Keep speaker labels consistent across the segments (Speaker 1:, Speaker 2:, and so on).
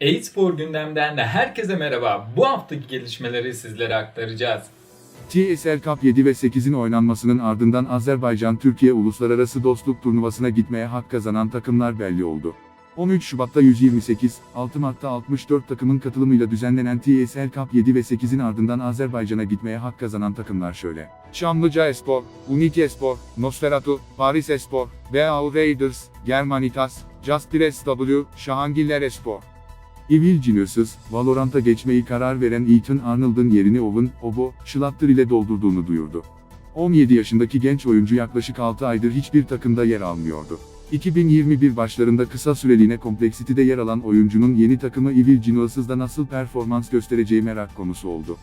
Speaker 1: E-spor gündemden de herkese merhaba. Bu haftaki gelişmeleri sizlere aktaracağız.
Speaker 2: TSL Cup 7 ve 8'in oynanmasının ardından Azerbaycan-Türkiye Uluslararası Dostluk Turnuvası'na gitmeye hak kazanan takımlar belli oldu. 13 Şubat'ta 128, 6 Mart'ta 64 takımın katılımıyla düzenlenen TSL Cup 7 ve 8'in ardından Azerbaycan'a gitmeye hak kazanan takımlar şöyle. Çamlıca Espor, Unike Espor, Nosferatu, Paris Espor, BAU Raiders, Germanitas, Just Press W, Şahangiller Espor. Evil Geniuses, Valorant'a geçmeyi karar veren Ethan Arnold'un yerini Owen, Obo, Schlatter ile doldurduğunu duyurdu. 17 yaşındaki genç oyuncu yaklaşık 6 aydır hiçbir takımda yer almıyordu. 2021 başlarında kısa süreliğine Complexity'de yer alan oyuncunun yeni takımı Evil Geniuses'da nasıl performans göstereceği merak konusu oldu.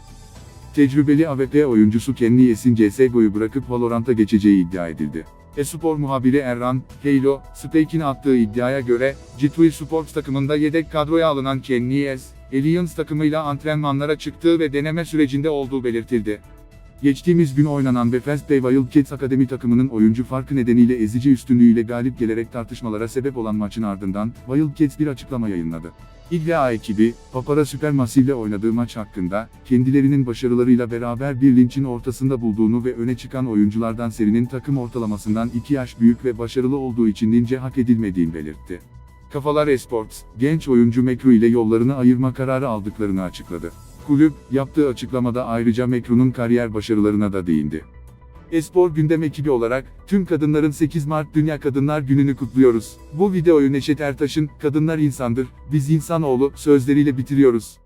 Speaker 2: Tecrübeli AWP oyuncusu Kenny S'in CSGO'yu bırakıp Valorant'a geçeceği iddia edildi. Espor muhabiri Erran, Halo, Spake'in attığı iddiaya göre, G2 Sports takımında yedek kadroya alınan Kenny S, Aliens takımıyla antrenmanlara çıktığı ve deneme sürecinde olduğu belirtildi. Geçtiğimiz gün oynanan Bethesda Wildcats Akademi takımının oyuncu farkı nedeniyle ezici üstünlüğüyle galip gelerek tartışmalara sebep olan maçın ardından, Wildcats bir açıklama yayınladı. İGA ekibi, Papara Supermassive ile oynadığı maç hakkında, kendilerinin başarılarıyla beraber bir linçin ortasında bulduğunu ve öne çıkan oyunculardan serinin takım ortalamasından 2 yaş büyük ve başarılı olduğu için lince hak edilmediğini belirtti. Kafalar Esports, genç oyuncu Mekru ile yollarını ayırma kararı aldıklarını açıkladı. Kulüp, yaptığı açıklamada ayrıca Mekru'nun kariyer başarılarına da değindi. Espor Gündem ekibi olarak, tüm kadınların 8 Mart Dünya Kadınlar Günü'nü kutluyoruz. Bu videoyu Neşet Ertaş'ın, Kadınlar insandır, biz insanoğlu, sözleriyle bitiriyoruz.